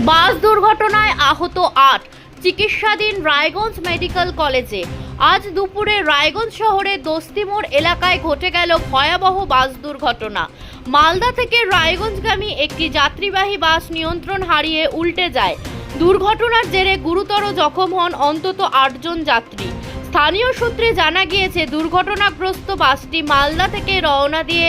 বাস দুর্ঘটনায় আহত আট। চিকিৎসাধীন রায়গঞ্জ মেডিকেল কলেজে। আজ দুপুরে রায়গঞ্জ শহরের দস্তিমোর এলাকায় ঘটে গেল ভয়াবহ বাস দুর্ঘটনা। মালদা থেকে রায়গঞ্জগামী একটি যাত্রীবাহী বাস নিয়ন্ত্রণ হারিয়ে উল্টে যায়। দুর্ঘটনার জেরে গুরুতর জখম হন অন্তত আটজন যাত্রী। স্থানীয় সূত্রে জানা গিয়েছে, দুর্ঘটনাগ্রস্ত বাসটি মালদা থেকে রওনা দিয়ে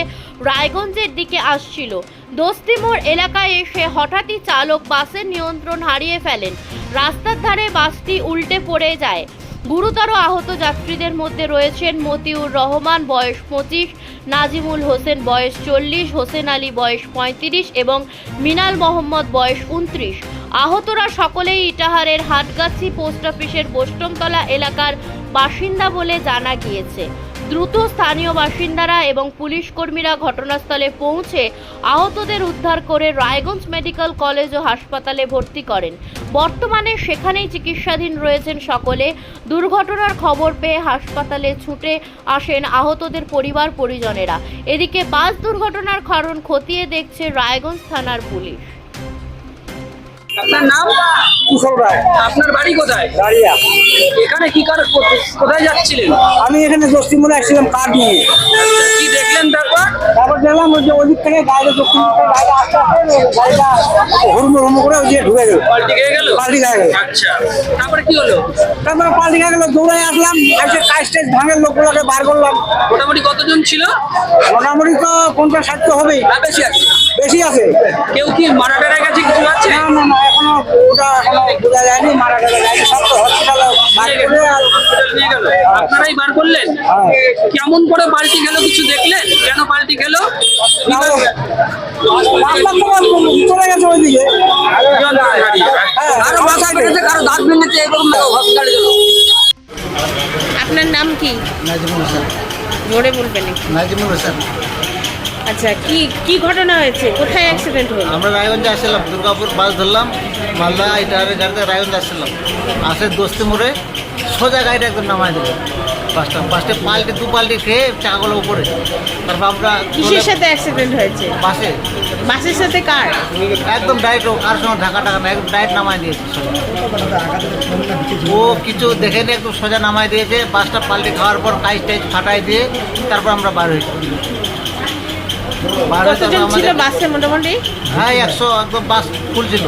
রায়গঞ্জের দিকে আসছিল। দোস্তিমোড় এলাকায় এসে হঠাৎই চালক বাসের নিয়ন্ত্রণ হারিয়ে ফেলেন। রাস্তার ধারে বাসটি উল্টে পড়ে যায়। গুরুতর আহত যাত্রীদের মধ্যে রয়েছেন মতিউর রহমান, বয়স পঁচিশ, নাজিমুল হোসেন, বয়স চল্লিশ, হোসেন আলী, বয়স পঁয়ত্রিশ এবং মিনাল মোহাম্মদ, বয়স উনত্রিশ। আহতরা সকলেই ইটাহারের হাটগাছি পোস্ট অফিসের বোষ্টমতলা এলাকার বাসিন্দা বলে জানা গিয়েছে। দ্রুত স্থানীয় বাসিন্দারা এবং পুলিশ কর্মীরা ঘটনাস্থলে পৌঁছে আহতদের উদ্ধার করে রায়গঞ্জ মেডিকেল কলেজ ও হাসপাতালে ভর্তি করেন। বর্তমানে সেখানেই চিকিৎসাধীন রয়েছেন সকলে। দুর্ঘটনার খবর পেয়ে হাসপাতালে ছুটে আসেন আহতদের পরিবার পরিজনেরা এদিকে বাস দুর্ঘটনার কারণ খতিয়ে দেখছে রায়গঞ্জ থানার পুলিশ। আপনার নাম? কুশল রায়। আপনার বাড়ি কোথায়? দাঁড়িয়া। এখানে কি কার কোথায় যাচ্ছিলেন? আমি এখানে দক্ষিণমূলে আসছিলাম কাঠ নিয়ে। কি দেখলেন তারপর? তারপর দেখলাম ওই যে ওদিক থেকে গাড়িটা দক্ষিণ দিকে গাড়িটা আসতে আসতে গাড়িটা হুড়মুড় হুড়মুড় করে ওই যে ঢুকে গেল। পাল্টি খেয়ে গেল? পাল্টি খেয়ে গেল। আচ্ছা। তারপরে কি হলো? তারপরে পাল্টি খেয়ে গেল দৌড়ে আসলাম এসে কাজ টাইজ ভাঙের লোকগুলোকে বার করলাম। মোটামুটি কতজন ছিল? মোটামুটি তো পঞ্চাশ ষাট তো হবেই। বেশি আছে। বেশি আছে। কেউ কি মারা টারা গেছে কিছু আছে? না না না এখনও ওটা এখনও বোঝা যায়নি মারা গেলে যায়নি সব তো হসপিটালে বার করে আর হসপিটাল নিয়ে গেল আপনারাই বার করলেন? হ্যাঁ। কেমন করে পাল্টি খেলো কিছু দেখলেন? কেন পাল্টি খেলো? চলে গেছে ওইদিকে হ্যাঁ, কারও বাস outside কারও দাঁত ভেঙেছে এরকম হসপিটালে গেল। আপনার নাম কি? নাজিমুল হোসেন। জোরে বলবেন নাজিমুল হোসেন। আচ্ছা কি কি ঘটনা হয়েছে? কোথায় অ্যাক্সিডেন্ট হলো? আমরা রায়গঞ্জে আসছিলাম দুর্গাপুর বাস ধরলাম মালদা ইটাহারে গাড়িতে রায়গঞ্জ আসছিলাম। আসে দোস্তি মোড়ে সোজা গাড়িটা একদম নামাই দিল। বাসটা বাসটা পাল্টে দু পাল্টে খেয়ে চাকাগুলো উপরে। তারপর আমরা কিসের সাথে অ্যাক্সিডেন্ট হয়েছে? বাসে। বাসের সাথে কার? একদম ডাইরেক্ট কার সঙ্গে ঢাকা টাকা না একদম ডাইরেক্ট নামাই দিয়েছে। ও কিছু দেখে নিয়ে একদম সোজা নামাই দিয়েছে। বাসটা পাল্টে খাওয়ার পর কাইজ টাইজ ফাটাই দিয়ে তারপর আমরা বার হয়েছি। হয়ে কতজন ছিল বাসে মোটামুটি? হ্যাঁ একশো একদম বাস ফুল ছিল।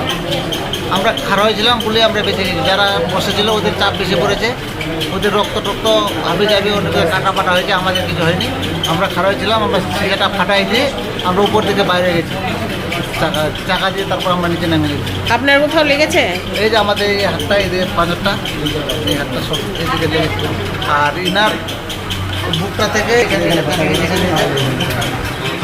আমরা খারাপ হয়েছিলাম বলে আমরা বেঁচে গেছি। যারা বসেছিল ওদের চাপ বেশি পড়েছে। ওদের রক্ত টক্ত হাবি যাবি ওদের কাটা ফাটা হয়েছে আমাদের কিছু হয়নি। আমরা খারাপ হয়েছিলাম আমরা সিগাটা ফাটাই দিয়ে আমরা উপর থেকে বাইরে গেছি। চাকা চাকা দিয়ে তারপর আমরা নিচে নেমে গেছি। আপনার কোথাও লেগেছে? এই যে আমাদের এই হাতটা এই যে পাঁচটা এই হাতটা সব এদিকে লেগেছে আর ইনার বুকটা থেকে এখানে এখানে